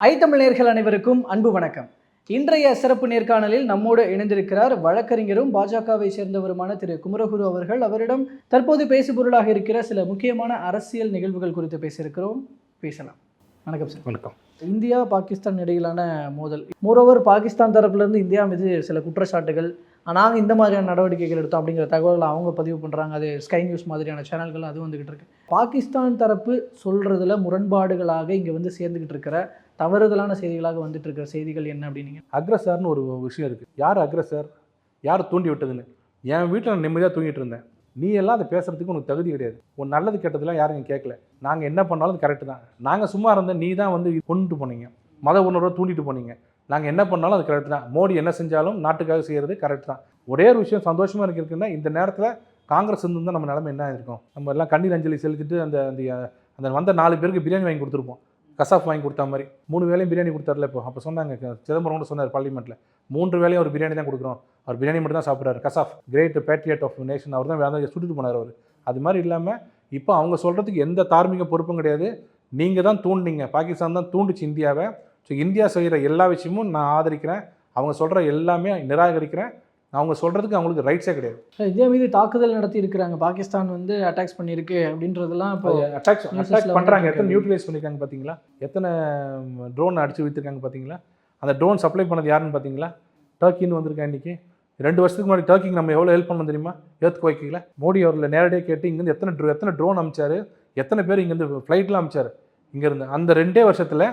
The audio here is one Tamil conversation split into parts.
ஐ தமிழ் நேர்கள் அனைவருக்கும் அன்பு வணக்கம். இன்றைய சிறப்பு நேர்காணலில் நம்மோடு இணைந்திருக்கிறார் வழக்கறிஞரும் பாஜகவை சேர்ந்தவருமான திரு குமரகுரு அவர்கள். அவரிடம் தற்போது பேசுபொருளாக இருக்கிற சில முக்கியமான அரசியல் நிகழ்வுகள் குறித்து பேசியிருக்கிறோம். பேசலாம். வணக்கம் சார். வணக்கம். இந்தியா பாகிஸ்தான் இடையிலான மோதல். மோரோவர் பாகிஸ்தான் தரப்புலேருந்து இந்தியா மீது சில குற்றச்சாட்டுகள் நாங்கள் இந்த மாதிரியான நடவடிக்கைகள் எடுத்தோம் அப்படிங்கிற தகவல்களை அவங்க பதிவு பண்ணுறாங்க அது ஸ்கை நியூஸ் மாதிரியான சேனல்கள் அது வந்துக்கிட்டு இருக்கு. பாகிஸ்தான் தரப்பு சொல்கிறதுல முரண்பாடுகளாக இங்கே வந்து சேர்ந்துக்கிட்டு இருக்கிற தவறுதலான செய்திகளாக வந்துட்டு இருக்கிற செய்திகள் என்ன அப்படின்னீங்க அக்ரஸர்னு ஒரு விஷயம் இருக்குது யார் அக்ரஸர்? யார் தூண்டி விட்டதுன்னு? என் வீட்டில் நான் நிம்மதியாக தூங்கிட்டு இருந்தேன். நீ எல்லாம் அதை பேசுறதுக்கு உனக்கு தகுதி கிடையாது. உன் நல்லது கெட்டதெல்லாம் யாரும் கேட்கல நாங்கள் என்ன பண்ணாலும் அது கரெக்டு தான். நாங்கள் சும்மா இருந்த நீ தான் வந்து கொண்டுட்டு போனீங்க. மத உணர்வை தூண்டிட்டு போனீங்க. நாங்கள் என்ன பண்ணாலும் அது கரெக்ட் தான். மோடி என்ன செஞ்சாலும் நாட்டுக்காக செய்கிறது கரெக்ட் தான். ஒரே ஒரு விஷயம் சந்தோஷமாக இருக்கிறதுன்னா இந்த நேரத்தில் காங்கிரஸ் இருந்திருந்தால் நம்ம நிலமை என்ன இருக்கும் நம்ம எல்லாம் கண்ணீர் அஞ்சலி செலுத்திட்டு அந்த அந்த அந்த வந்த நாலு பேருக்கு பிரியாணி வாங்கி கொடுத்துருப்போம். கசாப் வாங்கி கொடுத்த மாதிரி. மூணு வேலையும் பிரியாணி கொடுத்தாருல இப்போ. அப்போ சொன்னாங்க சிதம்பரம் கூட சொன்னார் பார்லிமெண்ட்டில் மூன்று வேலையும் அவர் பிரியாணி தான் கொடுக்குறோம் அவர் பிரியாணி மட்டும் தான் சாப்பிட்றாரு. Kasab great patriot of nation அவர் தான் வேலை சுட்டுட்டு போனார் அவர். அது மாதிரி இல்லாமல் இப்போ அவங்க சொல்கிறதுக்கு எந்த தார்மீக பொறுப்பும் கிடையாது. நீங்கள் தான் தூண்டிங்க பாகிஸ்தான் தான் தூண்டுச்சு இந்தியாவை. ஸோ இந்தியா செய்கிற எல்லா விஷயமும் நான் ஆதரிக்கிறேன். அவங்க சொல்கிற எல்லாமே நிராகரிக்கிறேன். அவங்க சொல்கிறதுக்கு அவங்களுக்கு ரைட்ஸே கிடையாது. இந்தியா மீது தாக்குதல் நடத்தி இருக்கிறாங்க. பாகிஸ்தான் வந்து அட்டாக்ஸ் பண்ணியிருக்கு அப்படின்றதெல்லாம் இப்போ அட்டாக் Newsல அட்டாக் பண்ணுறாங்க எத்தனை நியூட்ரலைஸ் பண்ணியிருக்காங்க பார்த்தீங்களா? எத்தனை ட்ரோன் அடிச்சு வைத்திருக்காங்க பார்த்தீங்களா? அந்த ட்ரோன் சப்ளை பண்ணது யாருன்னு பார்த்தீங்களா? டர்க்கின்னு வந்திருக்கேன் இன்னைக்கு. ரெண்டு வருஷத்துக்கு முன்னாடி டர்க்கிக்கு நம்ம எவ்வளோ ஹெல்ப் பண்ணோம் தெரியுமா? ஏர்த் குவைக்கில் மோடி அவர்களை நேரடியாக கேட்டு இங்கேருந்து எத்தனை ட்ரோ எத்தனை ட்ரோன் அமிச்சாரு? எத்தனை பேர் இங்கேருந்து ஃப்ளைட்லாம் அமிச்சாரு? இங்கேருந்து அந்த ரெண்டே வருஷத்தில்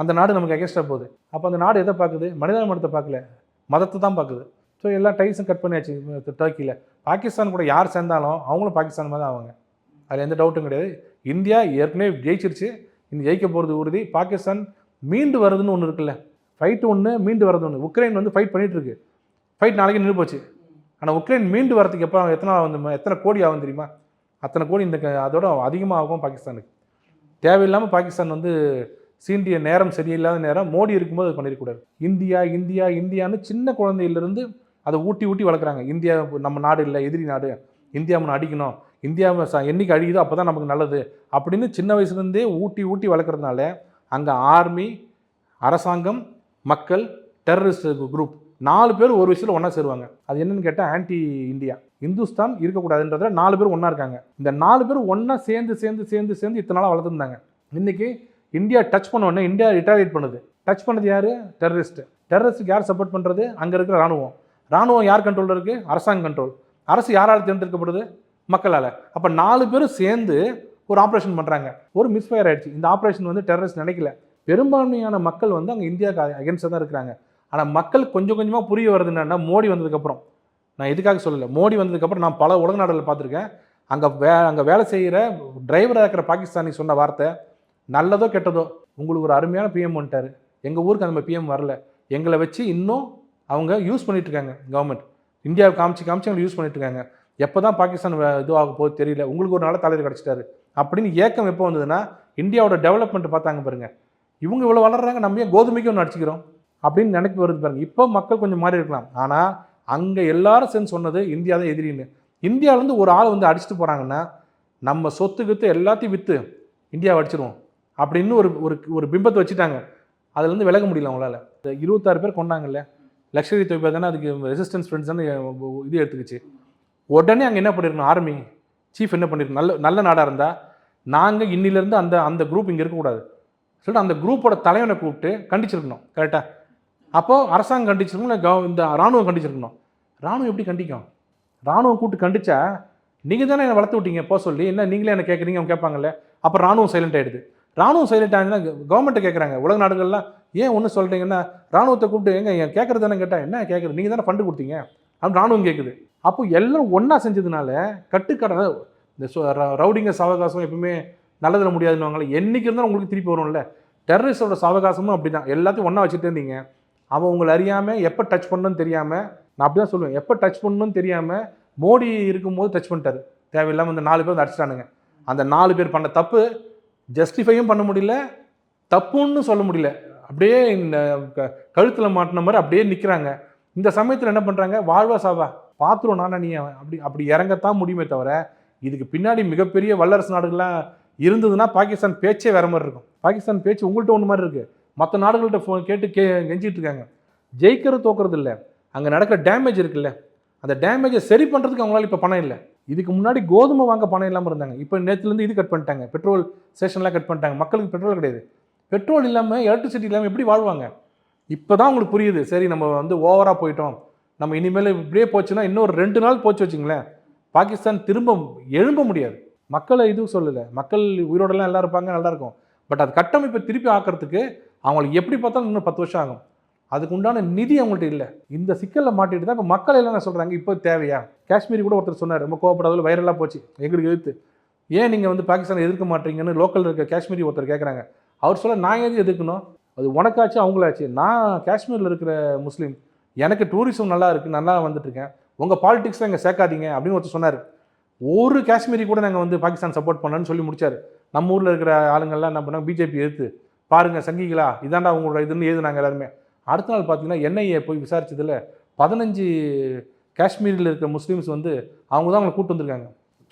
அந்த நாடு நமக்கு எகெஸ்ட்ரா போகுது. அப்போ அந்த நாடு எதை பார்க்குது? மனிதாபிமானத்தை பார்க்கல. மதத்தை தான் பார்க்குது. ஸோ எல்லா டைஸும் கட் பண்ணியாச்சு டர்க்கியில் பாகிஸ்தான் கூட யார் சேர்ந்தாலும் அவங்களும் பாகிஸ்தான் மாதிரி தான் ஆவாங்க. அதில் எந்த டவுட்டும் கிடையாது. இந்தியா ஏற்கனவே ஜெயிச்சிருச்சு. இன்னும் ஜெயிக்க போகிறது உறுதி. பாகிஸ்தான் மீண்டு வருதுன்னு ஒன்று இருக்குல்ல. ஃபைட்டு ஒன்று மீண்டு வரது ஒன்று உக்ரைன் வந்து ஃபைட் பண்ணிகிட்ருக்கு ஃபைட் நாளைக்கு நின்று போச்சு. ஆனால் உக்ரைன் மீண்டு வரதுக்கு எப்போ எத்தனை வந்து எத்தனை கோடி ஆகும் தெரியுமா? அத்தனை கோடி இந்த க- அதிகமாக ஆகும் பாகிஸ்தானுக்கு. தேவையில்லாமல் பாகிஸ்தான் வந்து சீண்டிய நேரம் சரியில்லாத நேரம் மோடி இருக்கும்போது அது பண்ணிடக்கூடாது இந்தியா இந்தியா இந்தியான்னு சின்ன குழந்தையிலிருந்து அதை ஊட்டி ஊட்டி வளர்க்குறாங்க. இந்தியா நம்ம நாடு இல்லை எதிரி நாடு. இந்தியா அடிக்கணும். இந்தியாவை ச என்னைக்கு அழியுதோ அப்போ தான் நமக்கு நல்லது. அப்படின்னு சின்ன வயசுலேருந்தே ஊட்டி ஊட்டி வளர்க்குறதுனால அங்கே ஆர்மி அரசாங்கம் மக்கள் டெரரிஸ்ட் குரூப் நாலு பேர் ஒரு விஷயத்தில் ஒன்றா சேருவாங்க. அது என்னன்னு கேட்டால் ஆன்டி இந்தியா இந்துஸ்தான் இருக்கக்கூடாதுன்றதுல நாலு பேர் ஒன்றா இருக்காங்க. இந்த நாலு பேர் ஒன்றா சேர்ந்து சேர்ந்து சேர்ந்து சேர்ந்து இத்தனை நாளாக வளர்த்துருந்தாங்க. இன்னைக்கு இந்தியா டச் பண்ண உடனே இந்தியா ரிட்டாலியேட் பண்ணுது. டச் பண்ணது யார்? டெரரிஸ்ட்டு டெரரிஸ்ட்டுக்கு யார் சப்போர்ட் பண்ணுறது அங்கே இருக்கிற ராணுவம் ராணுவம் யார் கண்ட்ரோலில் இருக்குது அரசாங்க கண்ட்ரோல் அரசு யாரால் தேர்ந்தெடுக்கப்படுது? மக்களால். அப்போ நாலு பேரும் சேர்ந்து ஒரு ஆப்ரேஷன் பண்ணுறாங்க ஒரு மிஸ்ஃபயர் ஆயிடுச்சு. இந்த ஆப்ரேஷன் வந்து டெரரிஸ்ட் நினைக்கல. பெரும்பான்மையான மக்கள் வந்து அங்கே இந்தியாவுக்கு அகேன்ஸ்டாக தான் இருக்கிறாங்க. ஆனால் மக்கள் கொஞ்சம் கொஞ்சமாக புரிய வருது என்னென்னா மோடி வந்ததுக்கப்புறம் நான் இதுக்காக சொல்லலை. மோடி வந்ததுக்கப்புறம் நான் பல உலக நாடுகளில் பார்த்துருக்கேன். அங்கே வே அங்கே வேலை செய்கிற டிரைவராக இருக்கிற பாகிஸ்தானி சொன்ன வார்த்தை நல்லதோ கெட்டதோ உங்களுக்கு ஒரு அருமையான பிஎம் வந்துட்டார். எங்கள் ஊருக்கு அந்த பிஎம் வரல. எங்களை வச்சு இன்னும் அவங்க யூஸ் பண்ணிகிட்டு இருக்காங்க கவர்மெண்ட் இந்தியாவை காமிச்சு காமிச்சு அவங்க யூஸ் பண்ணிகிட்டு இருக்காங்க எப்போ தான் பாகிஸ்தான் இதுவாக போகுது தெரியல. உங்களுக்கு ஒரு நல்ல தலைவர் கிடச்சிட்டாரு. அப்படின்னு ஏக்கம் எப்போ வந்ததுன்னா இந்தியாவோட டெவலப்மெண்ட் பார்த்தாங்க பாருங்க. இவங்க இவ்வளோ வளர்றாங்க நம்ம ஏன் கோதுமைக்கு ஒன்று அடிச்சுக்கிறோம்? அப்படின்னு நினைப்பு வருது பாருங்க. இப்போ மக்கள் கொஞ்சம் மாறி இருக்கலாம். ஆனால் அங்கே எல்லாரும் சேர்ந்து சொன்னது இந்தியா தான் எதிரின்னு. இந்தியாவிலேருந்து ஒரு ஆள் வந்து அடிச்சுட்டு போகிறாங்கன்னா நம்ம சொத்து கித்து எல்லாத்தையும் விற்று இந்தியாவை அடிச்சிருவோம். அப்படின்னு ஒரு ஒரு ஒரு பிம்பத்தை வச்சுட்டாங்க. அதுலேருந்து விலக முடியல அவங்களால. இந்த இருபத்தாறு பேர் கொண்டாங்கல்ல? லக்ஷரி தொய்பா தானே அதுக்கு ரெசிஸ்டன்ஸ் ஃப்ரெண்ட்ஸ் தானே இது எடுத்துக்கிச்சு. உடனே அங்கே என்ன பண்ணிருக்கணும்? ஆர்மி சீஃப் என்ன பண்ணிருக்கணும்? நல்ல நல்ல நாடாக இருந்தால் நாங்கள் இன்னிலேருந்து அந்த அந்த குரூப் இங்கே இருக்கக்கூடாது சொல்லிட்டு அந்த குரூப்போட தலைவனை கூப்பிட்டு கண்டிச்சிருக்கணும் கரெக்டாக அப்போது அரசாங்கம் கண்டிச்சிருக்கணும் இல்லை கவ இந்த ராணுவம் கண்டிச்சிருக்கணும்? ராணுவம் எப்படி கண்டிக்கும்? ராணுவம் கூப்பிட்டு கண்டிச்சா நீங்கள் தானே என்னை வளர்த்து விட்டீங்க போக சொல்லி. என்ன நீங்களே என்ன கேட்குறீங்க அவங்க கேட்பாங்கல்ல. அப்போ ராணுவம் சைலண்ட் ஆகிடுது இராணுவம் சைலண்ட் ஆகுதுன்னா கவர்மெண்ட்டை கேட்குறாங்க உலக நாடுகள்லாம் ஏன் ஒன்று சொல்கிறீங்கன்னா ராணுவத்தை கூப்பிட்டு எங்க என் கேட்குறது தானே கேட்டால் என்ன கேட்குறது நீங்கள் தானே ஃபண்டு கொடுத்தீங்க? அப்படின்னு ராணுவம் கேட்குது அப்போ எல்லாரும் ஒன்றா செஞ்சதுனால கட்டுக்கடை இந்த ரவுடிங்க சாவகாசம் எப்பவுமே நல்லதில் முடியாதுன்னு என்றைக்கு இருந்தாலும் உங்களுக்கு திருப்பி வரும்ல. டெரரிஸ்டோட சாவகாசமும் அப்படி தான் எல்லாத்தையும் ஒன்றா வச்சுட்டு இருந்தீங்க. அவன் உங்களை அறியாமல் எப்போ டச் பண்ணணும்னு தெரியாமல் நான் அப்படி தான் சொல்லுவேன். எப்போ டச் பண்ணணும்னு தெரியாமல் மோடி இருக்கும்போது டச் பண்ணிட்டாரு. தேவையில்லாமல் இந்த நாலு பேர் வந்து அடிச்சிட்டானுங்க. அந்த நாலு பேர் பண்ண தப்பு ஜஸ்டிஃபையும் பண்ண முடியல தப்புன்னு சொல்ல முடியல. அப்படியே இந்த கழுத்தில் மாட்டின மாதிரி அப்படியே நிற்கிறாங்க இந்த சமயத்தில் என்ன பண்ணுறாங்க வாழ்வா சாவா பார்த்துருவோம் நானா நீ அப்படி அப்படி இறங்கத்தான் முடியுமே தவிர இதுக்கு பின்னாடி மிகப்பெரிய வல்லரசு நாடுகள்லாம் இருந்ததுன்னா பாகிஸ்தான் பேச்சே வேறு மாதிரி இருக்கும். பாகிஸ்தான் பேச்சு உங்கள்கிட்ட ஒன்று மாதிரி இருக்குது மற்ற நாடுகள்கிட்ட ஃபோன் கேட்டு கே கெஞ்சிட்டு இருக்காங்க ஜெயிக்கிறது தோக்கிறது இல்லை. அங்கே நடக்கிற டேமேஜ் இருக்குல்ல. அந்த டேமேஜை சரி பண்ணுறதுக்கு அவங்களால இப்போ பணம் இல்லை. இதுக்கு முன்னாடி கோதுமை வாங்க பணம் இல்லாமல் இருந்தாங்க. இப்போ நேற்றுலேருந்து இது கட் பண்ணிட்டாங்க. பெட்ரோல் ஸ்டேஷன்லாம் கட் பண்ணிட்டாங்க. மக்களுக்கு பெட்ரோல் கிடையாது. பெட்ரோல் இல்லாமல் எலக்ட்ரிசிட்டி இல்லாமல் எப்படி வாழ்வாங்க? இப்போ தான் உங்களுக்கு புரியுது. சரி நம்ம வந்து ஓவராக போயிட்டோம். நம்ம இனிமேல் இப்படியே போச்சுன்னா இன்னொரு ரெண்டு நாள் போச்சு வச்சுங்களேன் பாகிஸ்தான் திரும்ப எழும்ப முடியாது. மக்களை இதுவும் சொல்லலை. மக்கள் உயிரோடலாம் எல்லாம் இருப்பாங்க நல்லாயிருக்கும் பட் அது கட்டமைப்பை திருப்பி ஆக்கிறதுக்கு அவங்களுக்கு எப்படி பார்த்தாலும் இன்னும் பத்து வருஷம் ஆகும். அதுக்கு உண்டான நிதி அவங்கள்ட்ட இல்லை. இந்த சிக்கலில் மாட்டிட்டு தான் இப்போ மக்கள் எல்லாம் என்ன சொல்கிறாங்க இப்போ தேவையா? காஷ்மீரி கூட ஒருத்தர் சொன்னார் ரொம்ப கோவப்படாத வைரலாக போச்சு. எங்களுக்கு எதிர்த்து. ஏன் நீங்கள் வந்து பாகிஸ்தானை எதிர்க்க மாட்டீங்கன்னு லோக்கலில் இருக்க காஷ்மீரி ஒருத்தர் கேட்குறாங்க அவர் சொல்ல நான் எது எதுக்கணும்? அது உனக்காச்சு அவங்களாச்சு. நான் காஷ்மீரில் இருக்கிற முஸ்லீம். எனக்கு டூரிசம் நல்லா இருக்குது நல்லா வந்துட்டுருக்கேன். உங்கள் பாலிடிக்ஸில் இங்கே சேர்க்காதீங்க அப்படின்னு ஒருத்தர் சொன்னார். ஒரு காஷ்மீரி கூட நாங்கள் வந்து பாகிஸ்தான் சப்போர்ட் பண்ணலன்னு சொல்லி முடிச்சார். நம்ம ஊரில் இருக்கிற ஆளுங்கள்லாம் என்ன பண்ணாங்க? பிஜேபி எடுத்து பாருங்கள் சங்கிகளா இதாண்டா உங்களோட இதுன்னு எழுதுனாங்க எல்லாருமே. அடுத்த நாள் பார்த்தீங்கன்னா என்ஐஏ போய் விசாரிச்சதில் பதினஞ்சு காஷ்மீரில் இருக்கிற முஸ்லீம்ஸ் வந்து அவங்க தான் அவங்களை கூப்பிட்டு வந்திருக்காங்க.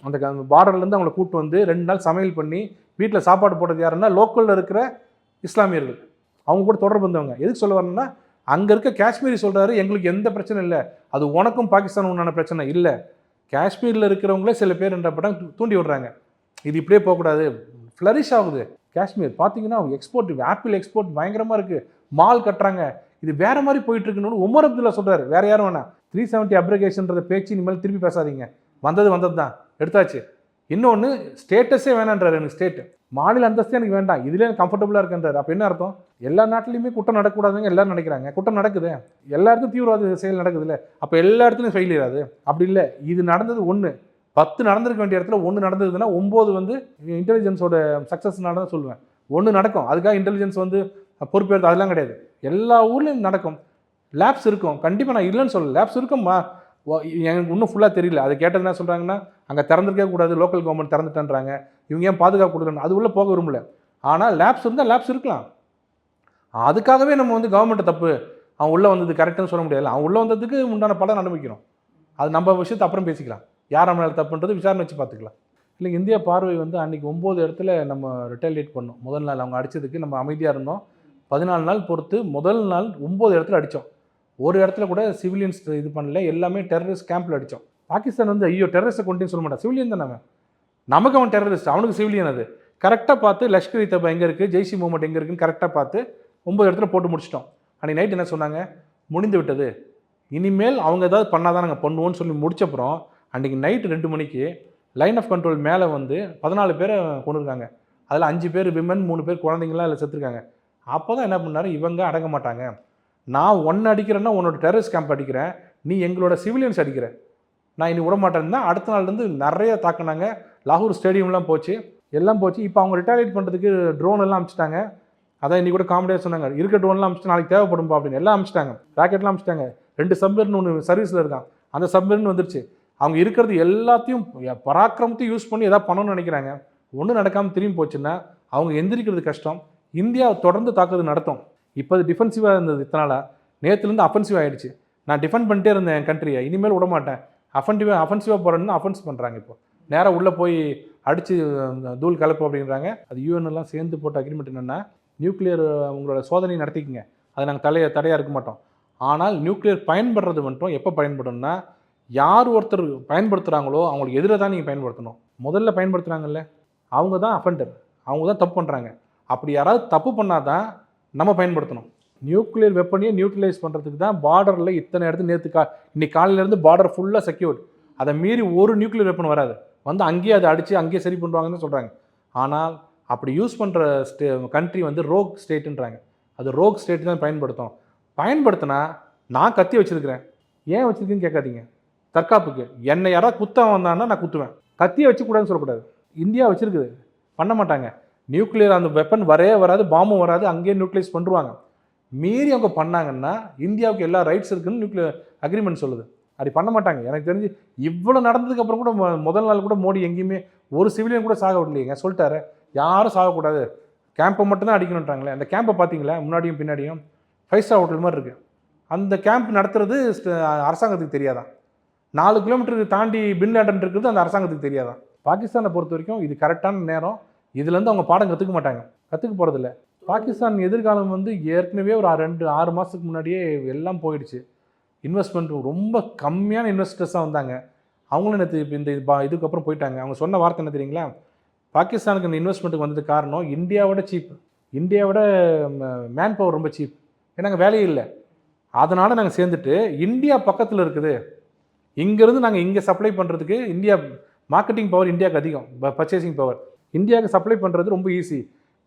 அந்த பார்டர்லேருந்து அவங்களை கூட்டு வந்து ரெண்டு நாள் சமையல் பண்ணி வீட்டில் சாப்பாடு போட்டது யாருன்னா லோக்கலில் இருக்கிற இஸ்லாமியர்கள். அவங்க கூட தொடர்பு வந்தவங்க எதுக்கு சொல்ல வரேன்னா அங்கே இருக்க காஷ்மீரி சொல்கிறாரு எங்களுக்கு எந்த பிரச்சனை இல்லை. அது உனக்கும் பாகிஸ்தான் உண்டான பிரச்சனை இல்லை. காஷ்மீரில் இருக்கிறவங்களே சில பேர் என்ற படம் தூண்டி விடுறாங்க. இது இப்படியே போகக்கூடாது. ஃப்ளரிஷ் ஆகுது. காஷ்மீர் பார்த்தீங்கன்னா எக்ஸ்போர்ட் ஆப்பிள் எக்ஸ்போர்ட் பயங்கரமாக இருக்குது மால் கட்டுறாங்க. இது வேறு மாதிரி போயிட்டுருக்குன்னு உமர் அப்துல்லா சொல்கிறார் வேறு யாரும் வேணாம். த்ரீ செவன்ட்டி அப்ரிகேஷன்றத பேச்சு இனிமேல் திருப்பி பேசாதீங்க. வந்தது வந்தது தான் எடுத்தாச்சு. இன்னொன்று ஸ்டேட்டஸே வேணான்றார் எனக்கு ஸ்டேட் மாநில அந்தஸ்தே எனக்கு வேண்டாம். இதுலேயே எனக்கு கம்ஃபர்டபுளாக இருக்குன்றாரு. அப்போ என்ன அர்த்தம்? எல்லா நாட்டிலையுமே குற்றம் நடக்கக்கூடாதுங்க எல்லாரும் நினைக்கிறாங்க. குற்றம் நடக்குது. எல்லா இடத்துலையும் தீவிரவாத செயல் நடக்குதுல்ல. அப்போ எல்லா இடத்துலையும் ஃபெயிலியர் ஆகுது. அப்படி இல்லை. இது நடந்தது ஒன்று பத்து நடந்திருக்க வேண்டிய இடத்துல ஒன்று நடந்ததுன்னா ஒம்பது வந்து இன்டெலிஜென்ஸோட சக்ஸஸ் நடந்து சொல்லுவேன். ஒன்று நடக்கும். அதுக்காக இன்டெலிஜென்ஸ் வந்து பொறுப்பேற்று அதெல்லாம் கிடையாது. எல்லா ஊர்லேயும் நடக்கும். லேப்ஸ் இருக்கும். கண்டிப்பாக நான் இல்லைன்னு சொல்லல. லேப்ஸ் இருக்கும்மா. எனக்கு இன்னும் ஃபுல்லாக தெரியல. அது கேட்டது என்ன சொல்கிறாங்கன்னா அங்கே திறந்துருக்கே கூடாது லோக்கல் கவர்மெண்ட் திறந்துட்டேன்றாங்க. இவங்க ஏன் பாதுகாப்பு கொடுக்கணும் அது உள்ளே போக விரும்பல. ஆனால் லேப்ஸ் இருந்தால் லேப்ஸ் இருக்கலாம். அதுக்காகவே நம்ம வந்து கவர்மெண்ட்டை தப்பு. அவன் உள்ளே வந்தது கரெக்டுன்னு சொல்ல முடியாது. அவன் உள்ளே வந்ததுக்கு உண்டான படம் அனுபவிக்கணும் அது நம்ம விஷயத்தை அப்புறம் பேசிக்கலாம். யார் மேலே தப்புன்றது விசாரணை வச்சு பார்த்துக்கலாம். இல்லை இந்தியா பார்வை வந்து அன்றைக்கி ஒம்பது இடத்துல நம்ம ரிட்டாலியேட் பண்ணோம். முதல் நாள் அவங்க அடித்ததுக்கு நம்ம அமைதியாக இருந்தோம். பதினாலு நாள் பொறுத்து முதல் நாள் ஒம்பது இடத்துல அடித்தோம் ஒரு இடத்துல கூட சிவிலியன்ஸ் இது பண்ணல எல்லாமே டெரரிஸ்ட் கேம்பில் அடித்தோம் பாகிஸ்தான் வந்து ஐயோ டெரரிஸ்ட்டை கொண்டு சொல்ல மாட்டான். சிவிலியன் தானே அவன். நமக்கு அவன் டெரரிஸ்ட் அவனுக்கு சிவிலியன் அது. கரெக்டாக பார்த்து லஷ்கர் இ தபா எங்கே இருக்குது ஜெய்ஷி மூமெண்ட் எங்கே இருக்குன்னு கரெக்டாக பார்த்து ஒம்பது இடத்துல போட்டு முடிச்சிட்டோம். அன்றைக்கி நைட் என்ன சொன்னாங்க? முடிந்து விட்டது. இனிமேல் அவங்க ஏதாவது பண்ணாதான் நாங்கள் பண்ணுவோம்னு சொல்லி முடிச்சப்புறம் அன்றைக்கி நைட்டு ரெண்டு மணிக்கு லைன் ஆஃப் கண்ட்ரோல் மேலே வந்து பதினாலு பேரை கொண்டு இருக்காங்க. அதில் அஞ்சு பேர் விமன் மூணு பேர் குழந்தைங்களாம் அதில் செத்துருக்காங்க. அப்போ தான் என்ன பண்ணாரு? இவங்க அடங்க மாட்டாங்க. நான் ஒன்று அடிக்கிறேன்னா உன்னோட டெரரிஸ்ட் கேம்ப் அடிக்கிறேன். நீ எங்களோட சிவிலியன்ஸ் அடிக்கிற. நான் இனி விடமாட்டேன்னா அடுத்த நாள்லேருந்து நிறைய தாக்குனாங்க. லாகூர் ஸ்டேடியம்லாம் போச்சு. எல்லாம் போச்சு. இப்போ அவங்க ரிட்டாலியேட் பண்ணுறதுக்கு ட்ரோன் எல்லாம் அனுப்பிச்சிட்டாங்க அதான் இன்றைக்கி கூட காமெடியாக சொன்னாங்க. இருக்க ட்ரோன்லாம் அமிச்சிட்டு நாளைக்கு தேவைப்படும்பா அப்படின்னு. எல்லாம் அனுப்பிச்சிட்டாங்க ராக்கெட்லாம் அமிச்சிட்டாங்க. ரெண்டு சப்மரின் ஒன்று சர்வீஸில் இருக்கான். அந்த சப்மரின் வந்துருச்சு. அவங்க இருக்கிறது எல்லாத்தையும் பராக்கிரமத்தையும் யூஸ் பண்ணி எதாவது பண்ணணும்னு நினைக்கிறாங்க. ஒன்றும் நடக்காமல் திரும்பி போச்சுன்னா அவங்க எந்திரிக்கிறது கஷ்டம். இந்தியா தொடர்ந்து தாக்குதல் நடத்தும். இப்போ அது டிஃபென்சிவாக இருந்தது இத்தனால. நேற்றுலேருந்து அஃபென்சிவ் ஆகிடுச்சு நான் டிஃபெண்ட் பண்ணிட்டே இருந்தேன் என் கண்ட்ரியை இனிமேல் விட மாட்டேன். அஃபென்டிவாக அஃபென்சிவாக போகிறேன்னு அஃபென்ஸ் பண்ணுறாங்க இப்போ. நேராக உள்ளே போய் அடித்து தூள் கலப்பு அப்படின்றாங்க. அது UN எல்லாம் சேர்ந்து போட்ட அக்ரிமெண்ட் என்னென்னா நியூக்ளியர் உங்களோட சோதனை நடத்திக்கங்க. அது நாங்கள் தலைய தடையாக இருக்க மாட்டோம். ஆனால் நியூக்ளியர் பயன்படுறது மட்டும் எப்போ பயன்படும்னா யார் ஒருத்தர் பயன்படுத்துகிறாங்களோ அவங்களுக்கு எதிராக தான் நீங்கள் பயன்படுத்தணும். முதல்ல பயன்படுத்துகிறாங்கல்ல அவங்க தான் அஃபெண்டர் அவங்க தான் தப்பு பண்ணுறாங்க அப்படி யாராவது தப்பு பண்ணால் தான் நம்ம பயன்படுத்தணும். நியூக்ளியர் வெப்பனையை நியூட்ரலைஸ் பண்ணுறதுக்கு தான் பார்டரில் இத்தனை இடத்துல நேற்று கா இன்னைக்கு காலையிலேருந்து பார்டர் ஃபுல்லாக செக்யூர்ட் அதை மீறி ஒரு நியூக்ளியர் வெப்பன் வராது. வந்து அங்கேயே அதை அடித்து அங்கேயே சரி பண்ணுவாங்கன்னு சொல்கிறாங்க ஆனால் அப்படி யூஸ் பண்ணுற ஸ்டே கண்ட்ரி வந்து ரோக் ஸ்டேட்டுன்றாங்க அது ரோக் ஸ்டேட் தான் பயன்படுத்தும். பயன்படுத்தினா நான் கத்தி வச்சுருக்கிறேன். ஏன் வச்சுருக்கேன்னு கேட்காதீங்க. தற்காப்புக்கு. என்னை யாராவது குத்தம் வந்தான்னா நான் குத்துவேன். கத்தியை வச்சுக்கூடாதுன்னு சொல்லக்கூடாது. இந்தியா வச்சுருக்குது. பண்ண மாட்டாங்க. நியூக்ளியர் அந்த வெப்பன் வரவே வராது பாம்பும் வராது அங்கேயே நியூக்ளியஸ் பண்ணுவாங்க மீறி அவங்க பண்ணாங்கன்னா இந்தியாவுக்கு எல்லா ரைட்ஸ் இருக்குன்னு நியூக்ளியர் அக்ரிமெண்ட் சொல்லுது. அப்படி பண்ண மாட்டாங்க. எனக்கு தெரிஞ்சு இவ்வளோ நடந்ததுக்கு அப்புறம் கூட முதல் நாள் கூட மோடி எங்கேயுமே ஒரு சிவிலியன் கூட சாக விடலையேங்க சொல்லிட்டாரு யாரும் சாகக்கூடாது. கேம்பை மட்டும்தான் அடிக்கணுன்றாங்களே அந்த கேம்பை பார்த்தீங்களா? முன்னாடியும் பின்னாடியும் ஃபைவ் ஸ்டார் ஹோட்டல் மாதிரி இருக்குது அந்த கேம்ப் நடத்துறது அரசாங்கத்துக்கு தெரியாதான் நாலு கிலோமீட்டருக்கு தாண்டி பின் லேண்டன் இருக்கிறது அந்த அரசாங்கத்துக்கு தெரியாதான் பாகிஸ்தானை பொறுத்த வரைக்கும் இது கரெக்டான நேரம். இதுலேருந்து அவங்க பாடம் கற்றுக்க மாட்டாங்க. கற்றுக்க போகிறதில்ல பாகிஸ்தான் எதிர்காலம் வந்து ஏற்கனவே ஒரு ரெண்டு ஆறு மாதத்துக்கு முன்னாடியே எல்லாம் போயிடுச்சு. இன்வெஸ்ட்மெண்ட் ரொம்ப கம்மியான இன்வெஸ்டர்ஸாக வந்தாங்க. அவங்களும் நேற்று இப்போ இந்த பா- இதுக்கப்புறம் போயிட்டாங்க. அவங்க சொன்ன வார்த்தை என்ன தெரியுங்களா? பாகிஸ்தானுக்கு இந்த இன்வெஸ்ட்மெண்ட்டுக்கு வந்தது காரணம் இந்தியாவோட சீப் இந்தியாவோட மேன் பவர் ரொம்ப சீப் ஏன்னா அங்கே வேலையே இல்லை. அதனால் நாங்கள் சேர்ந்துட்டு இந்தியா பக்கத்தில் இருக்குது. இங்கேருந்து நாங்கள் இங்கே சப்ளை பண்ணுறதுக்கு இந்தியா மார்க்கெட்டிங் பவர் இந்தியாவுக்கு அதிகம். பர்ச்சேசிங் பவர் இந்தியாவுக்கு சப்ளை பண்ணுறது ரொம்ப ஈஸி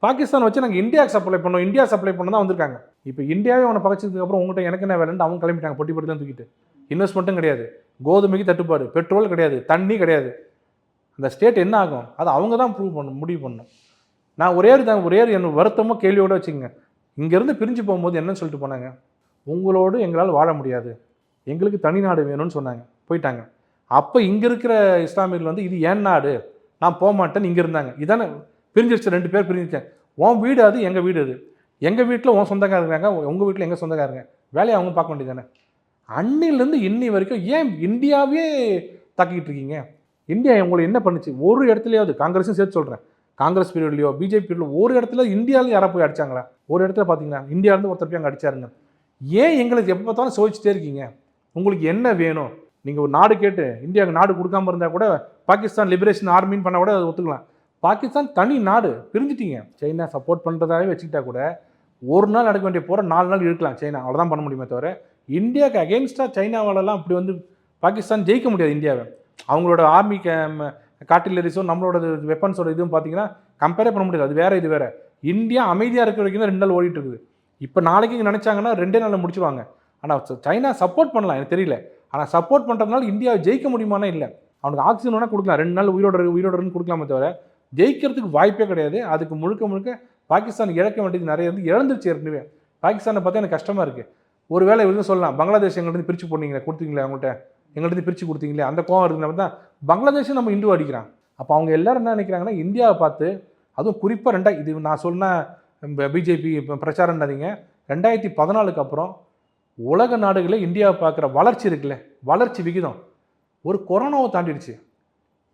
பாகிஸ்தான் வச்சு நாங்கள் இந்தியாவுக்கு சப்ளை பண்ணோம். இந்தியா சப்ளை பண்ண தான் வந்திருக்காங்க. இப்போ இந்தியாவே அவனை பகச்சதுக்கப்புறம் உங்கள்கிட்ட எனக்கு என்ன வேலைன்னு அவங்க கிளம்பிட்டாங்க. பொட்டி பொட்டி தான் தூக்கிட்டு. இன்வெஸ்ட்மெண்ட்டும் கிடையாது. கோதுமைக்கு தட்டுப்பாடு. பெட்ரோல் கிடையாது. தண்ணி கிடையாது. அந்த ஸ்டேட் என்ன ஆகும்? அதை அவங்க தான் ப்ரூவ் பண்ணணும். முடிவு பண்ணணும். நான் ஒரே ஒரு தான் ஒரே ஒரு என் வருத்தமும் கேள்வியோடு வச்சுங்க இங்கேருந்து பிரிஞ்சு போகும்போது என்னன்னு சொல்லிட்டு போனாங்க. உங்களோடு எங்களால் வாழ முடியாது. எங்களுக்கு தனி நாடு வேணும்னு சொன்னாங்க. போயிட்டாங்க. அப்போ இங்கே இருக்கிற இஸ்லாமியர்கள் வந்து இது ஏன் நாடு? நான் போக மாட்டேன்னு இங்கே இருந்தாங்க. இதானே பிரிஞ்சிருச்சு ரெண்டு பேர் பிரிஞ்சிருச்சேன் உன் வீடு அது எங்கள் வீடு அது? எங்கள் வீட்டில் உன் சொந்தக்காரங்க இருக்காங்க உங்கள் வீட்டில் எங்கள் சொந்தக்காரங்க? வேலையை அவங்க பார்க்க வேண்டியதானே அன்னிலேருந்து இன்னி வரைக்கும் ஏன் இந்தியாவே தாக்கிட்டு இருக்கீங்க? இந்தியா உங்களை என்ன பண்ணுச்சு? ஒரு இடத்துலையாவது காங்கிரஸும் சேர்த்து சொல்கிறேன் காங்கிரஸ் பீரியட்லையோ பிஜேபி பீரியட்லையோ ஒரு இடத்துல இந்தியாவில் யாராவது போய் அடிச்சாங்களா? ஒரு இடத்துல பார்த்தீங்கன்னா இந்தியாவிலேருந்து ஒருத்தர் போய் அங்கே அடிச்சாருங்க. ஏன் எங்களுக்கு எப்போ பார்த்தாலும் சோதிச்சுட்டே இருக்கீங்க? உங்களுக்கு என்ன வேணும்? நீங்கள் ஒரு நாடு கேட்டு இந்தியாவுக்கு நாடு கொடுக்காம இருந்தால் கூட பாகிஸ்தான் லிபரேஷன் ஆர்மின்னு பண்ணால் கூட அதை ஒத்துக்கலாம். பாகிஸ்தான் தனி நாடு பிரிஞ்சிட்டிங்க. சைனா சப்போர்ட் பண்ணுறதாவே வச்சுக்கிட்டா கூட ஒரு நாள் நடக்க வேண்டிய போகிற நாலு நாள் இருக்கலாம் சைனா. அவ்வளோதான் பண்ண முடியுமே தவிர இந்தியாவுக்கு அகேன்ஸ்டாக சைனாவாலலாம் அப்படி வந்து பாகிஸ்தான் ஜெயிக்க முடியாது இந்தியாவை. அவங்களோட ஆர்மி காட்டிலரிஸும் நம்மளோட வெப்பன்ஸோட இதுவும் பார்த்தீங்கன்னா கம்பேரே பண்ண முடியாது. அது வேற இது வேறு. இந்தியா அமைதியாக இருக்கிற வரைக்கும் தான் ரெண்டு நாள் ஓடிட்டு இருக்குது. இப்போ நாளைக்கு இங்கே நினச்சாங்கன்னா ரெண்டே நாளில் முடிச்சுருவாங்க. ஆனால் சைனா சப்போர்ட் பண்ணலாம் எனக்கு தெரியல. ஆனால் சப்போர்ட் பண்ணுறதுனால இந்தியாவை ஜெயிக்க முடியுமானா இல்லை. அவனுக்கு ஆக்சிஜன் வேணால் கொடுக்கலாம். ரெண்டு நாள் உயிரோட உயிரோடன்னு கொடுக்கலாமே தவிர ஜெயிக்கிறதுக்கு வாய்ப்பே கிடையாது. அதுக்கு முழுக்க முழுக்க பாகிஸ்தான் இழக்க வேண்டியது நிறைய இருந்து இழந்துருச்சு ஏற்கனவே. பாகிஸ்தானை பார்த்தா எனக்கு கஷ்டமாக இருக்குது ஒரு வேலை இவங்க சொல்லலாம் பங்களாதேஷ் எங்கள்கிட்ட பிரித்து போனீங்களே கொடுத்தீங்களே அவங்கள்ட்ட? எங்கள்கிட்ட பிரித்து கொடுத்தீங்களே? அந்த கோவம் இருக்குன்னு தான் பங்களாதேஷும் நம்ம இந்து அடிக்கிறான். அப்போ அவங்க எல்லோரும் என்ன நினைக்கிறாங்கன்னா இந்தியாவை பார்த்து அதுவும் குறிப்பாக ரெண்டா இது நான் சொன்ன பிஜேபி பிரச்சாரம்னாதீங்க ரெண்டாயிரத்தி பதினாலுக்கு அப்புறம் உலக நாடுகளில் இந்தியாவை பார்க்குற வளர்ச்சி இருக்குல்ல வளர்ச்சி விகிதம். ஒரு கொரோனாவை தாண்டிடுச்சு.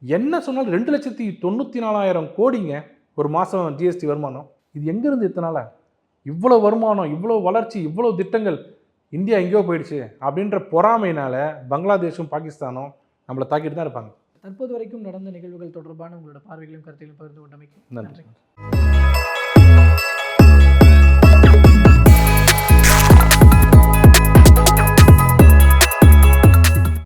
என்ன சொன்னாலும் ரெண்டு லட்சத்தி தொண்ணூற்றி நாலாயிரம் கோடிங்க ஒரு மாதம் ஜிஎஸ்டி வருமானம். இது எங்கேருந்து இத்தனை நாளா இவ்வளோ வருமானம் இவ்வளோ வளர்ச்சி இவ்வளோ திட்டங்கள் இந்தியா எங்கேயோ போயிடுச்சு அப்படின்ற பொறாமையினால பங்களாதேஷும் பாகிஸ்தானும் நம்மளை தாக்கிட்டு தான் இருப்பாங்க. தற்போது வரைக்கும் நடந்த நிகழ்வுகள் தொடர்பான உங்களோட பார்வைகளையும் கருத்தையும் பகிர்ந்து கொண்டமைக்கு நன்றி.